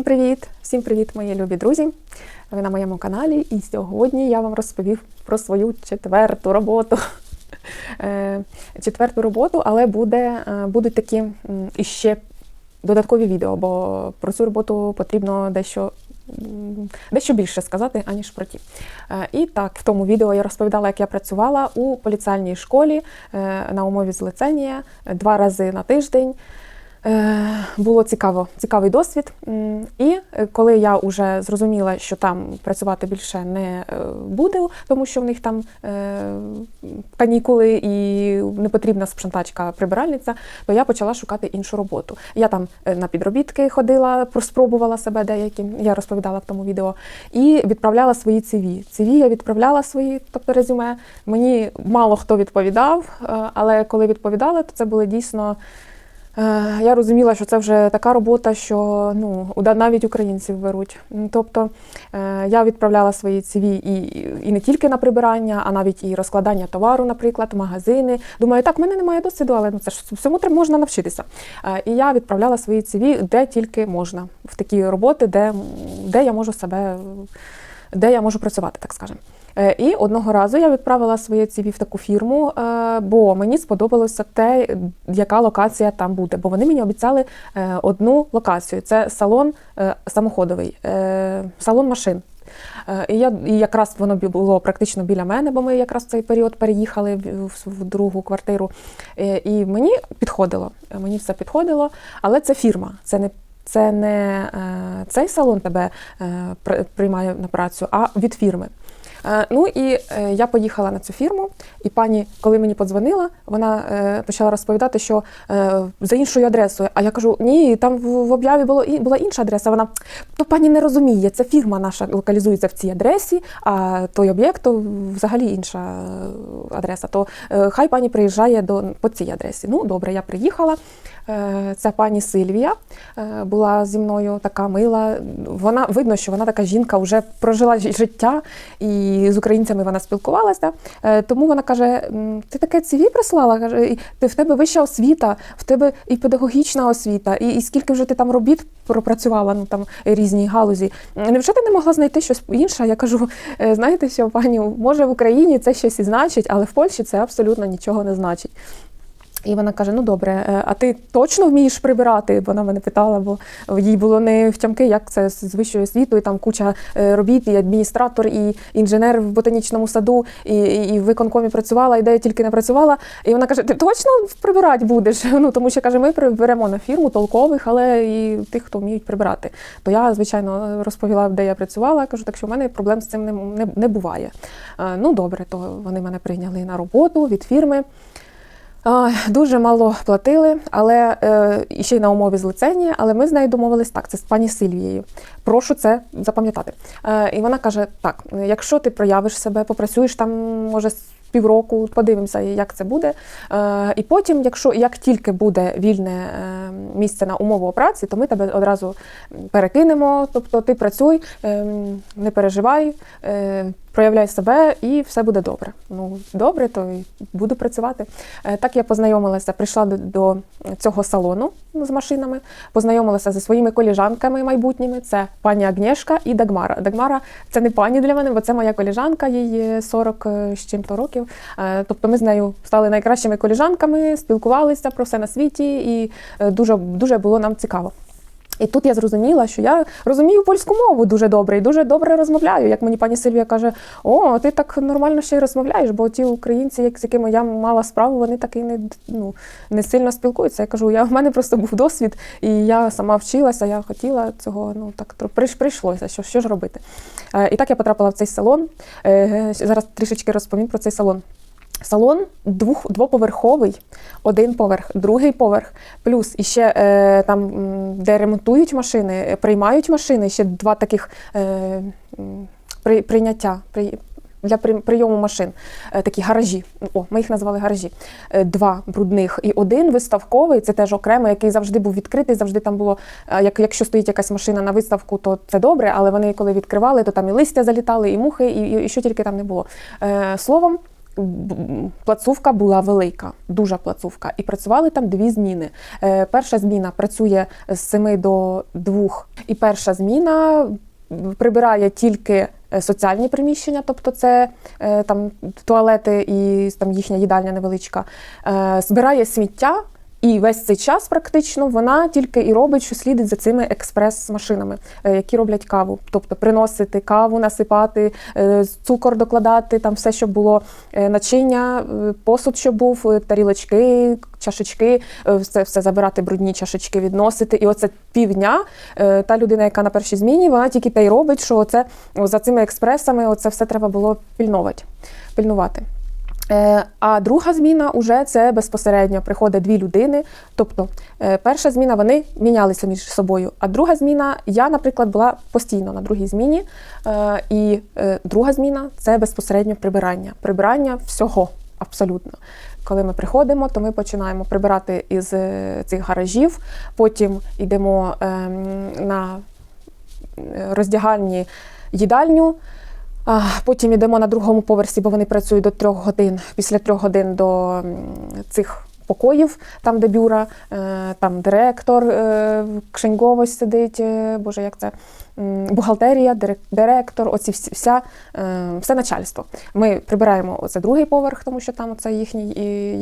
Всім привіт! Всім привіт, мої любі друзі! Ви на моєму каналі, і сьогодні я вам розповів про свою четверту роботу. Е, Четверту роботу, але буде, е, будуть такі іще додаткові відео, бо про цю роботу потрібно дещо. Дещо більше сказати, аніж про ті. Е, І так, в тому відео я розповідала, як я працювала у поліціальній школі на умові злицення два рази на тиждень. Е, Було цікаво, цікавий досвід. І е, коли я вже зрозуміла, що там працювати більше не е, буду, тому що в них там канікули і не потрібна спшантачка прибиральниця, то я почала шукати іншу роботу. Я там на підробітки ходила, спробувала себе деякі, я розповідала в тому відео, і відправляла свої CV. CV я відправляла свої, тобто резюме. Мені мало хто відповідав, але коли відповідали, то це були дійсно. Е, Я розуміла, що це вже така робота, що ну навіть українців беруть. Тобто е, я відправляла свої CV і, і не тільки на прибирання, а навіть і розкладання товару, наприклад, магазини. Думаю, так, в мене немає досвіду, але ну це ж всьому треба можна навчитися. Е, І я відправляла свої CV де тільки можна, в такі роботи, де, де я можу себе, де я можу працювати, так скажемо. Е, І одного разу я відправила своє CV в таку фірму, е, бо мені сподобалося те, яка локація там буде. Бо вони мені обіцяли е, одну локацію: це салон самоходовий, салон машин. І я і якраз воно було практично біля мене, бо ми якраз в цей період переїхали в, в, другу квартиру. І мені підходило. Мені все підходило, але це фірма, це не. Це не цей салон тебе приймає на працю, а від фірми. Е, Ну і е, я поїхала на цю фірму, і пані, коли мені подзвонила, вона е, почала розповідати, що за іншою адресою. А я кажу: ні, там в, об'яві було була інша адреса. Вона то пані не розуміє, це фірма наша локалізується в цій адресі, а той об'єкт то взагалі інша адреса. То хай пані приїжджає до по цій адресі. Ну добре, я приїхала. Е, Ця пані Сильвія е, була зі мною така мила. Вона видно, що вона така жінка вже прожила життя, і з українцями вона спілкувалася. Е, Тому вона каже: ти таке CV прислала? каже, ти в тебе вища освіта, в тебе і педагогічна освіта, і, і скільки вже ти там робіт пропрацювала, ну там різні галузі. Невже ти не могла знайти щось інше? Я кажу, «Е, знаєте що, пані, може в Україні це щось і значить, але в Польщі це абсолютно нічого не значить. І вона каже: Ну добре, е, а ти точно вмієш прибирати? Вона мене питала, бо їй було не втямки, як це з вищою освітою, там куча е, робіт, і адміністратор, і інженер в ботанічному саду, і, і, в виконкомі працювала, і де я тільки не працювала. І вона каже: Ти точно прибирати будеш? Ну тому що каже, ми приберемо на фірму толкових, але і тих, хто вміють прибирати. То я, звичайно, розповіла, де я працювала. Кажу, так що в мене проблем з цим не, не, не буває. Е, Ну добре, то вони мене прийняли на роботу від фірми. Дуже мало платили, але е, і ще й на умові злицення, але ми з нею домовились так, це з пані Сильвією. Прошу це запам'ятати. Е, і вона каже: так, якщо ти проявиш себе, попрацюєш там, може, з півроку, подивимося, як це буде. Е, і потім, якщо як тільки буде вільне е, місце на умову праці, то ми тебе одразу перекинемо. Тобто ти працюй, е, не переживай. Е, Проявляй себе і все буде добре. Ну добре, то й буду працювати. Е, Так я познайомилася, прийшла до, до цього салону з машинами, познайомилася зі своїми коліжанками майбутніми. Це пані Агнєшка і Дагмара. Дагмара це не пані для мене, бо це моя коліжанка, їй 40 з чим-то років. Е, Тобто ми з нею стали найкращими коліжанками, спілкувалися про все на світі, і е, дуже, дуже було нам цікаво. І тут я зрозуміла, що я розумію польську мову дуже добре і дуже добре розмовляю. Як мені пані Сильвія каже: О, ти так нормально ще й розмовляєш, бо ті українці, з якими я мала справу, вони так і не, ну, не сильно спілкуються. Я кажу, я, в мене просто був досвід, і я сама вчилася, я хотіла цього, ну так прийшлося, що, що ж робити. Е, і так я потрапила в цей салон. Е, зараз трішечки розповім про цей салон. Салон двох, двоповерховий, один поверх, другий поверх, плюс іще е, там, де ремонтують машини, е, приймають машини, ще два таких е, при, прийняття. При, для при- прийому машин е, такі гаражі. О, ми їх назвали гаражі. Е, Два брудних і один виставковий. Це теж окремо, який завжди був відкритий. Завжди там було. е, Як якщо стоїть якась машина на виставку, то це добре. Але вони коли відкривали, то там і листя залітали, і мухи, і, і, і що тільки там не було. Е, Словом, плацовка була велика, дуже плацувка, і працювали там дві зміни. Е, Перша зміна працює з 7 до 2, і перша зміна прибирає тільки е, соціальні приміщення, тобто це е, там туалети і там їхня їдальня невеличка, збирає сміття. І весь цей час практично вона тільки і робить, що слідить за цими експрес-машинами, е, які роблять каву. Тобто приносити каву, насипати, е, цукор докладати, там все, що було е, начиння, посуд, що був, тарілочки, чашечки, все, все забирати брудні чашечки, відносити. І оце півдня та людина, яка на першій зміні, вона тільки те й робить, що оце за цими експресами оце все треба було пильнувати. пильнувати. Е, А друга зміна уже це безпосередньо приходить дві людини. Тобто, е, перша зміна вони мінялися між собою. А друга зміна, я, наприклад, була постійно на другій зміні. Е, І друга зміна це безпосередньо прибирання. Прибирання всього абсолютно. Коли ми приходимо, то ми починаємо прибирати із цих гаражів, потім йдемо ем, на роздягальні їдальню. А, Потім йдемо на другому поверсі, бо вони працюють до трьох годин. Після трьох годин до цих покоїв, там де бюра, е, там директор, е, Кшеньговось сидить, е, боже, як це бухгалтерія, директор, оці всі, вся, все начальство. Ми прибираємо оце другий поверх, тому що там це їхні,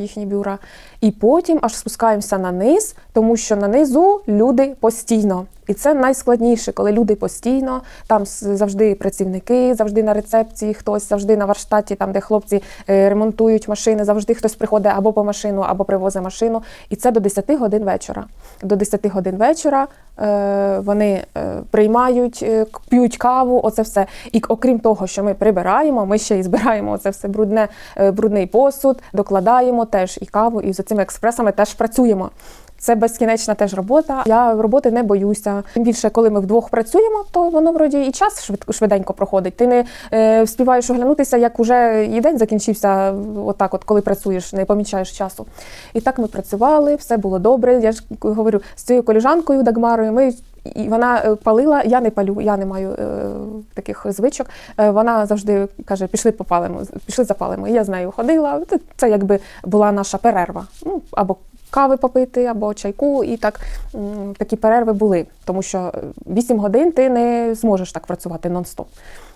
їхні бюра. І потім аж спускаємося на низ, тому що на низу люди постійно. І це найскладніше, коли люди постійно, там завжди працівники, завжди на рецепції хтось, завжди на варштаті, там де хлопці е, ремонтують машини, завжди хтось приходить або по машину, або привозить машину. І це до 10 годин вечора. До 10 годин вечора е, вони е, приймають, п'ють каву, оце все. І окрім того, що ми прибираємо, ми ще і збираємо оце все брудне, брудний посуд, докладаємо теж і каву, і за цими експресами теж працюємо. Це безкінечна теж робота. Я роботи не боюся. Тим більше, коли ми вдвох працюємо, то воно вроді і час швидко швиденько проходить. Ти не е, вспіваєш оглянутися, як уже і день закінчився. Отак, от коли працюєш, не помічаєш часу. І так ми працювали, все було добре. Я ж говорю з цією коліжанкою Дагмарою. Ми і вона е, палила, я не палю, я не маю е, таких звичок. Е, вона завжди каже: пішли попалимо, пішли запалимо. І я з нею ходила. Це, це якби була наша перерва. Ну або кави попити, або чайку, і так такі перерви були, тому що 8 годин ти не зможеш так працювати нон-стоп.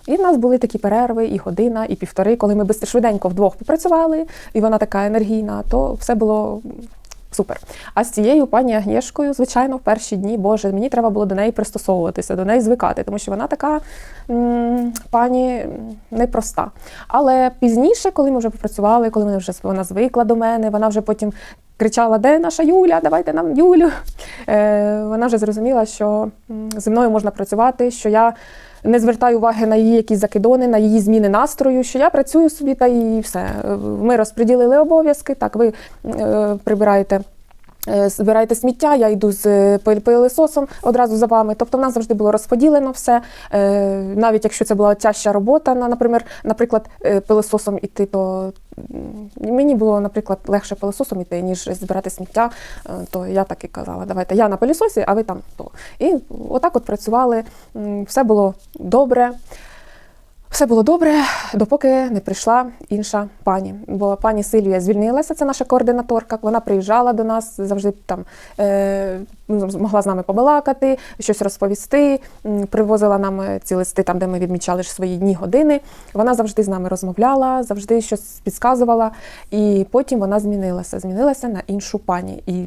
І в нас були такі перерви, і година, і півтори, коли ми швиденько вдвох попрацювали, і вона така енергійна, то все було супер. А з цією пані Агнєшкою, звичайно, в перші дні, Боже, мені треба було до неї пристосовуватися, до неї звикати, тому що вона така м, пані непроста. Але пізніше, коли ми вже попрацювали, коли вона вже вона звикла до мене, вона вже потім кричала: Де наша Юля? Давайте нам Юлю. Е, вона вже зрозуміла, що зі мною можна працювати, що я. Не звертаю уваги на її якісь закидони, на її зміни настрою, що я працюю собі та і все. Е, Ми розподілили обов'язки. Так, ви е, прибираєте. Е, Збираєте сміття, я йду з е, пил- пилисосом одразу за вами. Тобто в нас завжди було розподілено все. Е, Навіть якщо це була тяжча робота, на, наприклад, наприклад, пилисосом іти, то мені було, наприклад, легше пилисосом іти, ніж збирати сміття. То я так і казала, давайте я на пилісосі, а ви там то. І отак от працювали, все було добре. Все було добре, допоки не прийшла інша пані. Бо пані Сильвія звільнилася, це наша координаторка. Вона приїжджала до нас, завжди там е, ну, могла з нами побалакати, щось розповісти. Привозила нам е, ці листи, там, де ми відмічали свої дні години. Вона завжди з нами розмовляла, завжди щось підказувала. І потім вона змінилася, змінилася на іншу пані. І,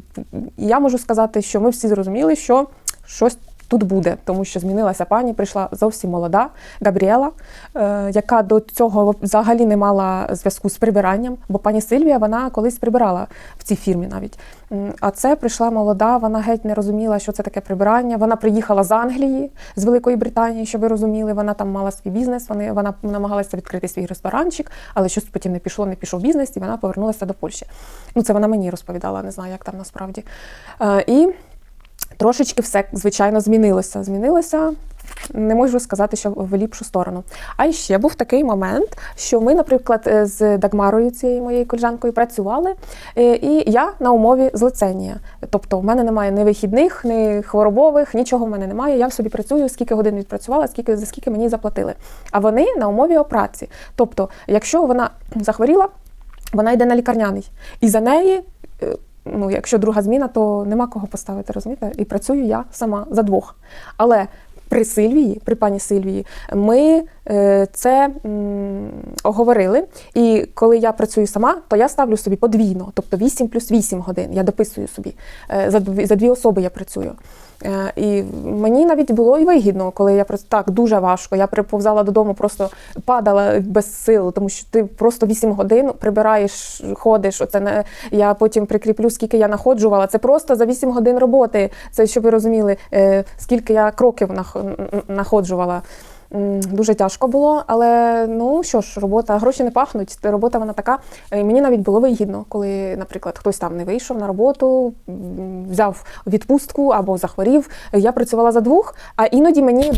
і я можу сказати, що ми всі зрозуміли, що щось тут буде, тому що змінилася пані, прийшла зовсім молода Габріела, е, яка до цього взагалі не мала зв'язку з прибиранням, бо пані Сильвія вона колись прибирала в цій фірмі навіть. А це прийшла молода, вона геть не розуміла, що це таке прибирання. Вона приїхала з Англії, з Великої Британії, щоб ви розуміли. Вона там мала свій бізнес. Вони вона намагалася відкрити свій ресторанчик, але щось потім не пішло, не пішов бізнес, і вона повернулася до Польщі. Ну це вона мені розповідала, не знаю, як там насправді. Е, І Трошечки все, звичайно, змінилося. Змінилося не можу сказати, що в ліпшу сторону. А ще був такий момент, що ми, наприклад, е, з Дагмарою, цією моєю колежанкою, працювали, е, і я на умові злиценія. Тобто, в мене немає ні вихідних, ні хворобових, нічого в мене немає. Я собі працюю, скільки годин відпрацювала, скільки за скільки мені заплатили. А вони на умові праці. Тобто, якщо вона захворіла, вона йде на лікарняний. І за неї. Ну, якщо друга зміна, то нема кого поставити, розумієте? І працюю я сама за двох. Але при Сильвії, при пані Сильвії, ми це м, оговорили. І коли я працюю сама, то я ставлю собі подвійно, тобто 8 плюс 8 годин. Я дописую собі. Е, за, дві, за дві особи я працюю. Е, і мені навіть було і вигідно, коли я просто так дуже важко. Я приповзала додому, просто падала без сил, тому що ти просто 8 годин прибираєш, ходиш. Оце не я потім прикріплю, скільки я находжувала. Це просто за 8 годин роботи. Це щоб ви розуміли, е, скільки я кроків нах- находжувала. Дуже тяжко було, але ну що ж, робота, гроші не пахнуть. Робота вона така. Е, Мені навіть було вигідно, коли, наприклад, хтось там не вийшов на роботу, взяв відпустку або захворів. Я працювала за двох, а іноді мені.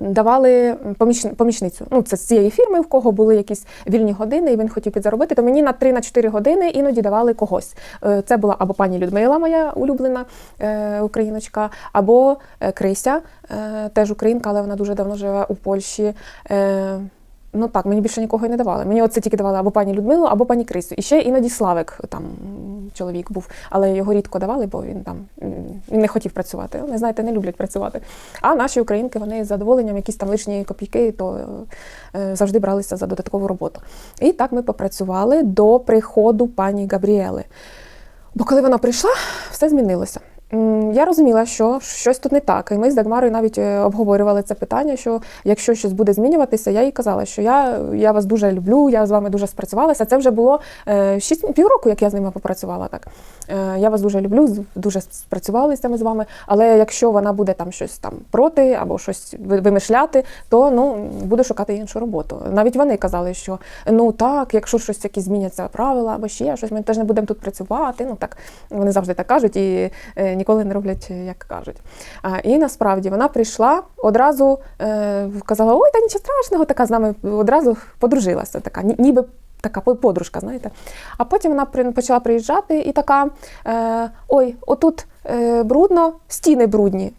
Давали поміч... помічницю. Ну, це з цієї фірми, в кого були якісь вільні години, і він хотів підзаробити. То мені на 3-4 години іноді давали когось. Е, Це була або пані Людмила, моя улюблена е, україночка, або е, Крися, теж українка, але вона дуже давно живе у Польщі. Ну так, мені більше нікого і не давали. Мені оце тільки давали або пані Людмилу, або пані Крисю. І ще іноді Славик там чоловік був, але його рідко давали, бо він там він не хотів працювати. Не знаєте, не люблять працювати. А наші українки вони з задоволенням, якісь там лишні копійки, то е, завжди бралися за додаткову роботу. І так ми попрацювали до приходу пані Габріели. Бо коли вона прийшла, все змінилося. Я розуміла, що щось тут не так. І ми з Дагмарою навіть е, обговорювали це питання, що якщо щось буде змінюватися, я їй казала, що я, я вас дуже люблю, я з вами дуже спрацювалася. Це вже було е, шість півроку, як я з ними попрацювала. Так Е, я вас дуже люблю, дуже спрацювалися ми з вами. Але якщо вона буде там щось там проти або щось вимишляти, то ну буду шукати іншу роботу. Навіть вони казали, що ну так, якщо щось якісь зміняться правила або ще щось, ми теж не будемо тут працювати. Ну так вони завжди так кажуть і ніколи не роблять, як кажуть. А, і насправді вона прийшла одразу, е, казала: ой, та нічого страшного, така з нами одразу подружилася, така, ні- ніби. Така по- подружка, знаєте. А потім вона почала приїжджати і така: е, ой, отут брудно, стіни брудні.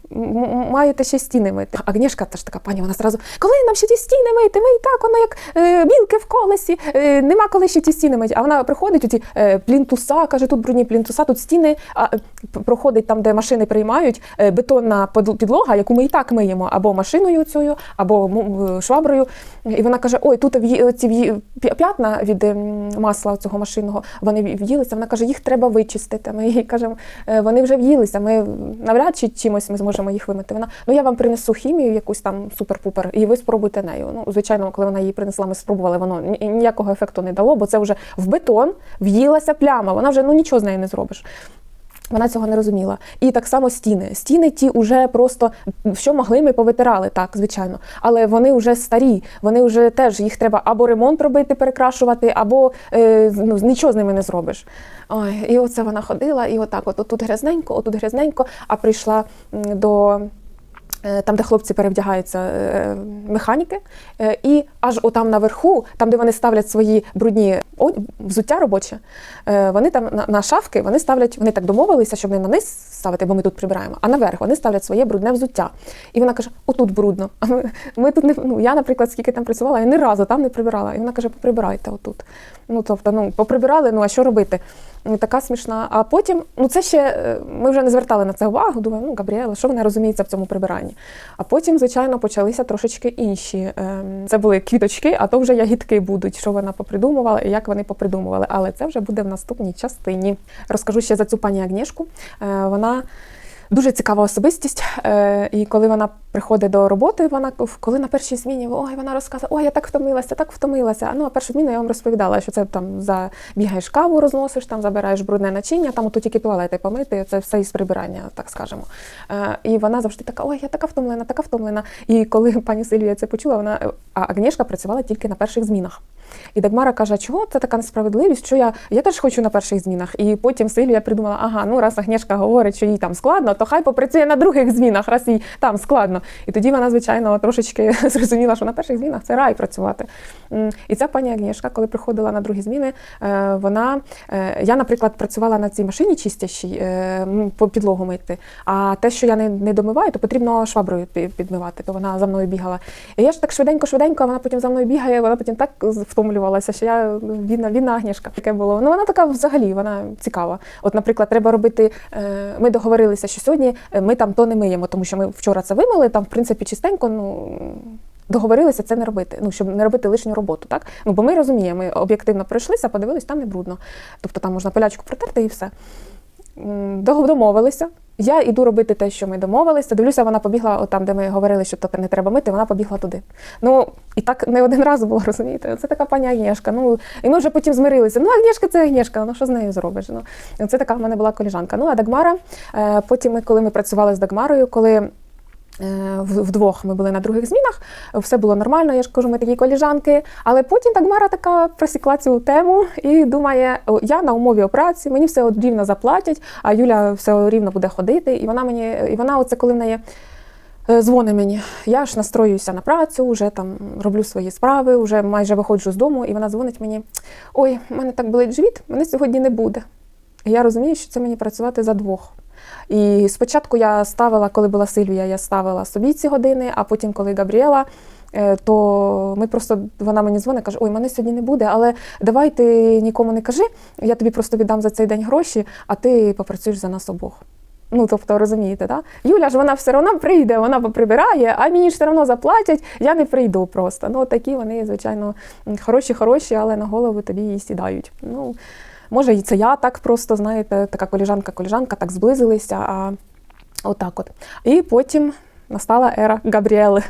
Маєте ще стіни мити. Агнішка теж така пані, вона зразу, коли нам ще ті стіни мити? Ми і так, воно як е, білки в колесі, е, нема коли ще ті стіни мити. А вона приходить, оті е, плінтуса, каже, тут брудні плінтуса, тут стіни, а е, проходить там, де машини приймають, е, бетонна підлога, яку ми і так миємо, або машиною цією, або шваброю. І вона каже: Ой, тут ці п'ятна від ем, масла цього машинного, вони в'їлися. Вона каже, їх треба вичистити. Ми їй кажемо, «Е, вони вже в'їлися. Ми навряд чи чимось ми зможемо їх вимити. Вона ну я вам принесу хімію, якусь там супер-пупер, і ви спробуйте нею. Ну, звичайно, коли вона її принесла, ми спробували, воно ніякого ефекту не дало, бо це вже в бетон в'їлася пляма. Вона вже ну нічого з нею не зробиш. Вона цього не розуміла. І так само стіни. Стіни ті вже просто що могли, ми повитирали, так, звичайно. Але вони вже старі, вони вже теж їх треба або ремонт робити, перекрашувати, або е, ну, нічого з ними не зробиш. Ой, і оце вона ходила, і отак, от отут грязненько, отут грязненько, а прийшла до. Е, Там, де хлопці перевдягаються е, механіки, е, і аж отам наверху, там, де вони ставлять свої брудні взуття робоче, вони там на шафки вони ставлять, вони так домовилися, щоб не на низ ставити, бо ми тут прибираємо, а наверх вони ставлять своє брудне взуття. І вона каже: отут брудно. А ми, ми тут не ну я, наприклад, скільки там працювала, я ні разу там не прибирала. І вона каже: поприбирайте отут. Ну тобто, ну поприбирали, ну а що робити? Така смішна. А потім, ну це ще е, ми вже не звертали на це увагу. Думаю, ну Габріела, що вона розуміється в цьому прибиранні? А потім, звичайно, почалися трошечки інші. ем, Це були квіточки, а то вже ягідки будуть, що вона попридумувала і як вони попридумували. Але це вже буде в наступній частині. Розкажу ще за цю пані Агнішку. Е, Вона. Дуже цікава особистість, е, і коли вона приходить до роботи, вона коли на першій зміні ой, вона розказує, ой, я так втомилася, так втомилася. Ну а першу зміну я вам розповідала, що це там за бігаєш каву, розносиш, там забираєш брудне начиння, там ото тільки туалети помити, це все із прибирання, так скажемо. Е, і вона завжди така, ой, я така втомлена, така втомлена. І коли пані Сильвія це почула, вона а Агнішка працювала тільки на перших змінах. І Дагмара каже, чого це така несправедливість, що я, я теж хочу на перших змінах. І потім Сильвія придумала, ага, ну раз Агнєшка говорить, що їй там складно, то хай попрацює на других змінах, раз їй там складно. І тоді вона, звичайно, трошечки зрозуміла, що на перших змінах це рай працювати. І ця пані Агнєшка, коли приходила на другі зміни, е, вона, е, я, наприклад, працювала на цій машині чистящій, е, по підлогу мити, а те, що я не, домиваю, то потрібно шваброю підмивати, то вона за мною бігала. І я ж так швиденько-швиденько, вона потім за мною бігає, вона потім так втомлювалася, що я відна, відна Агнішка. Таке було. Ну вона така взагалі, вона цікава. От, наприклад, треба робити. е, Ми договорилися, що сьогодні е, ми там то не миємо, тому що ми вчора це вимили, там, в принципі, чистенько, ну. Договорилися це не робити, ну щоб не робити лишню роботу, так? Ну бо ми розуміємо, ми об'єктивно пройшлися, подивились, там не брудно. Тобто там можна полячку протерти і все. Домовилися. Я йду робити те, що ми домовилися. Дивлюся, вона побігла там, де ми говорили, що то не треба мити, вона побігла туди. Ну і так не один раз було, розумієте? Це така пані Агнєшка. Ну і ми вже потім змирилися. Ну, Агнєшка це Агнєшка, ну що з нею зробиш? Ну це така в мене була коліжанка. Ну а Дагмара. е, Потім ми, коли ми працювали з Дагмарою, коли. Е, Вдвох ми були на других змінах, все було нормально, я ж кажу, ми такі коліжанки. Але потім Дагмара така просікла цю тему і думає: я на умові операції, мені все рівно заплатять, а Юля все рівно буде ходити. І вона мені, і вона, оце коли в неї е, дзвонить мені, я ж настроююся на працю, вже там роблю свої справи, вже майже виходжу з дому, і вона дзвонить мені: Ой, в мене так болить живіт, мене сьогодні не буде. І я розумію, що це мені працювати за двох. І спочатку я ставила, коли була Сильвія, я ставила собі ці години, а потім, коли Габріела, е, то ми просто вона мені дзвонить, каже: Ой, мене сьогодні не буде, але давай ти нікому не кажи, я тобі просто віддам за цей день гроші, а ти попрацюєш за нас обох. Ну, тобто, розумієте, да? Юля ж вона все одно прийде, вона поприбирає, а мені ж все одно заплатять, я не прийду просто. Ну, такі вони, звичайно, хороші-хороші, але на голову тобі і сідають. Ну, Може, і це я так просто, знаєте, така коліжанка-коліжанка, так зблизилися, а отак от. І потім настала ера Габріели.